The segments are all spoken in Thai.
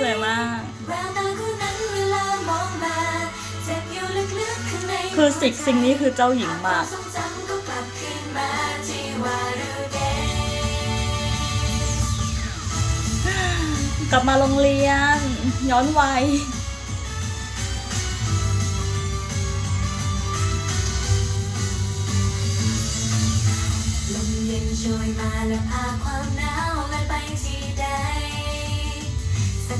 สวยมาก คือสิกสิ่งนี้คือเจ้าหญิงมาก กลับมาโรงเรียน ย้อนวัยลมเย็นโชยมาและพาความหนาวและไปที่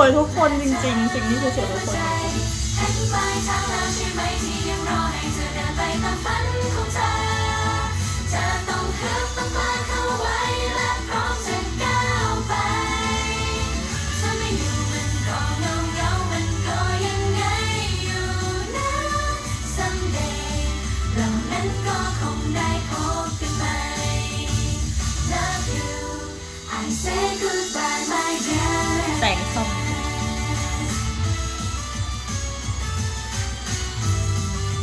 วยทุกคนจริงๆ สิ่งนี้คือสวยทุกคน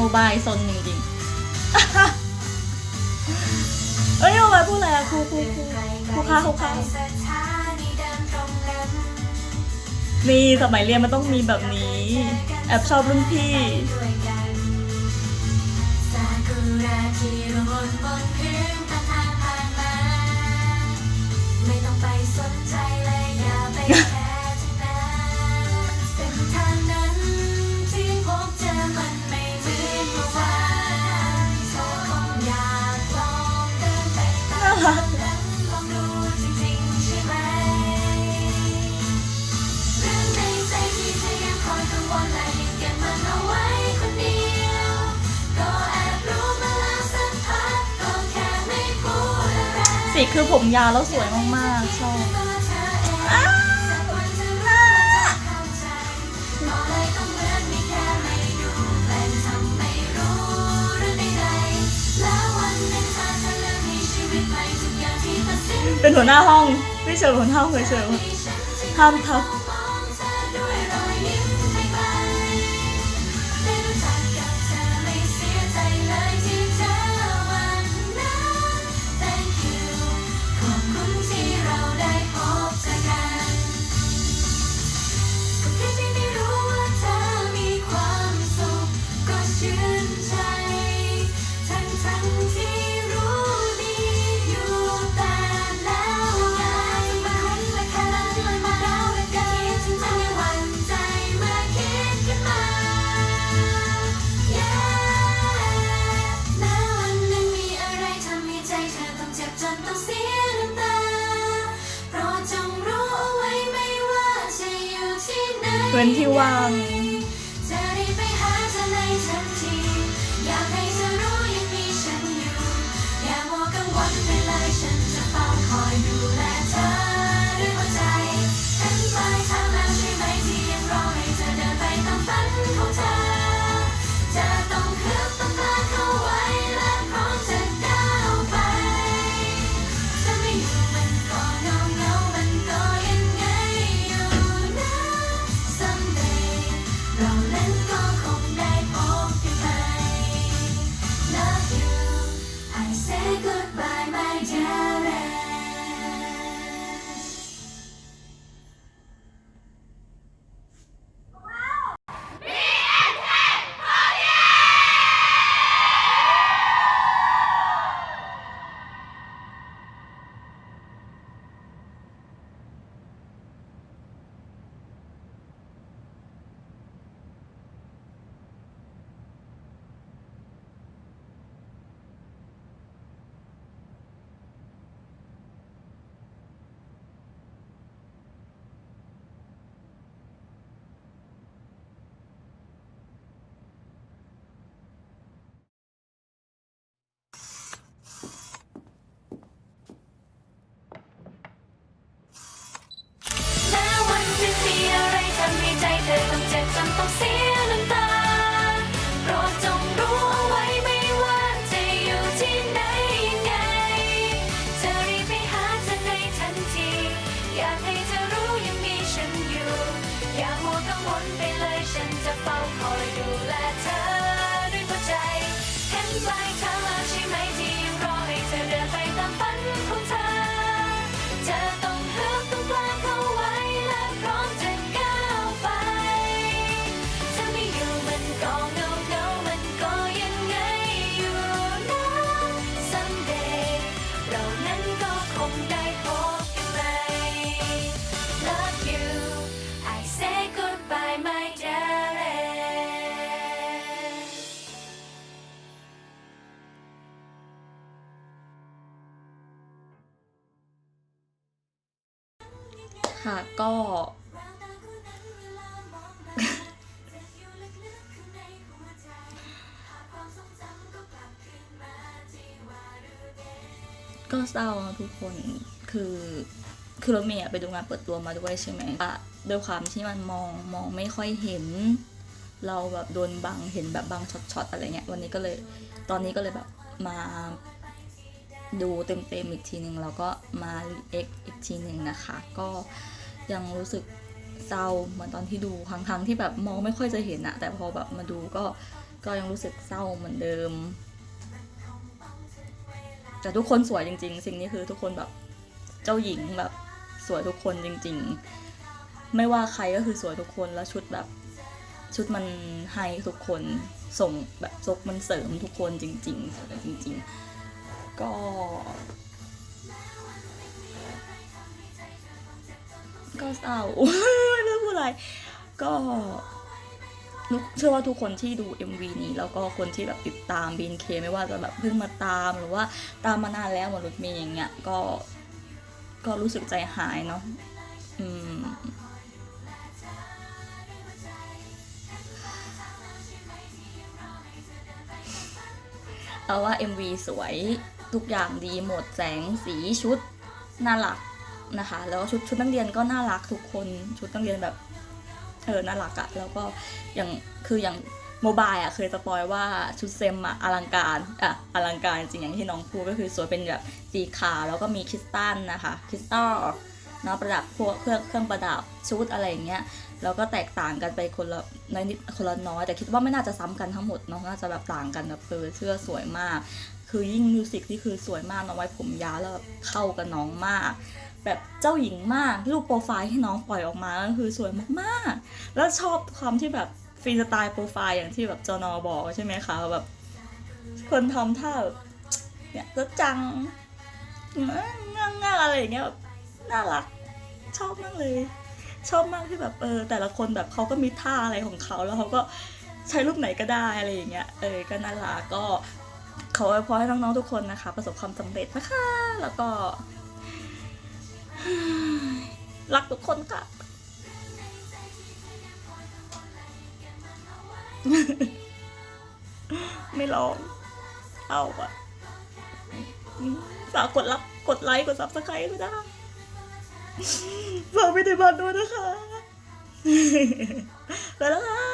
โมบายซนจริงๆเอ้ยโมบายพูดอะไรอะครูครูครูครูค้าครูค้านี่สมัยเรียนมันต้องมีแบบนี้ แอบชอบรุ่นพี่ ติคือผมยาวแล้วสวยมากๆชอบเป็นหัวหน้าห้องไม่เชิญหัวหน้าห้องเฉยๆห้ามทับ นที่ว่าง เสียน้ำตาโปรดจงรู้เอาไว้ไม่ว่าจะอยู่ที่ไหนไงเธรีบไปหาเธอในทันที อยากให้เธอรู้ยังมีฉันอยู่ อย่ามัวกังวลไปเลยฉันจะเฝ้าคอยดูแลเธอด้วยหัวใจเห็นปลายทาง ค่ะก็ ก็เศร้าทุกคนคือคือรถเมย์ไปดูงานเปิดตัวมาด้วยใช่ไหมอะด้วยความที่มันมองมองไม่ค่อยเห็น เราแบบโดนบังเห็นแบบบังช็อตๆอะไรเงี้ยวันนี้ก็เลยตอนนี้ก็เลยแบบมา ดูเต็มๆอีกทีหนึ่งแล้วก็มาเอ็กอีกทีหนึ่งนะคะ ก็ยังรู้สึกเศร้าเหมือนตอนที่ดูครั้งๆที่แบบมองไม่ค่อยจะเห็นอะแต่พอแบบมาดูก็ก็ยังรู้สึกเศร้าเหมือนเดิม แต่ทุกคนสวยจริง ๆ สิ่งนี้คือทุกคนแบบเจ้าหญิงแบบสวยทุกคนจริง ๆ ไม่ว่าใครก็คือสวยทุกคนแล้วชุดแบบชุดมันให้ทุกคนส่งแบบซกมันเสริมทุกคนจริงๆสวยจริง ๆ ก็ก็เศร้าไม่รู้พูดอะไร ก็นุกเชื่อว่าทุกคนที่ดู MV นี้แล้วก็คนที่แบบติดตาม BNK ไม่ว่าจะแบบเพิ่งมาตามหรือว่าตามมานานแล้วเหมือนรถเมย์อย่างเงี้ยก็ก็รู้สึกใจหายเนาะอืมเอาว่า MV สวย ทุกอย่างดีหมดแสงสีชุดน่ารักนะคะ แล้วชุดชุดนักเรียนก็น่ารักทุกคนชุดนักเรียนแบบเออน่ารักอะแล้วก็อย่างคืออย่างโมบายอะเคยสปอยว่าชุดเซมอะอลังการอะอลังการจริงอย่างที่น้องพูดก็คือสวยเป็นแบบสีขาวแล้วก็มีคริสตัลนะคะคริสตัลเนาะประดับพวกเครื่องเครื่องประดับชุดอะไรอย่างเงี้ยแล้วก็แตกต่างกันไปคนละในนิดคนละน้อยแต่คิดว่าไม่น่าจะซ้ำกันทั้งหมดเนาะน่าจะแบบต่างกันแบบเออเสื้อสวยมาก คือยิ่งมิวสิกที่คือสวยมากน้องไว้ผมยาวแล้วเข้ากับน้องมาก แบบเจ้าหญิงมากรูปโปรไฟล์ที่น้องปล่อยออกมาก็คือสวยมากๆ แล้วชอบความที่แบบฟรีสไตล์โปรไฟล์อย่างที่แบบจอนอบอกใช่ไหมคะแบบคนทำท่าเนี่ยก็จังง่างง่าอะไรอย่างเงี้ยแบบน่ารักชอบมากเลย ชอบมากที่แบบเออแต่ละคนแบบเขาก็มีท่าอะไรของเขาแล้วเขาก็ใช้รูปไหนก็ได้อะไรอย่างเงี้ยเออก็น่ารักก็ ขออวยพรให้น้องๆทุกคนนะคะ ประสบความสำเร็จนะคะ แล้วก็ รักทุกคนค่ะ ไม่ร้อง เอาอะฝากกดรับกดไลค์กดซับสไครต์ด้วยนะฝากไปฏิบัติด้วยนะคะ ไปแล้วค่ะ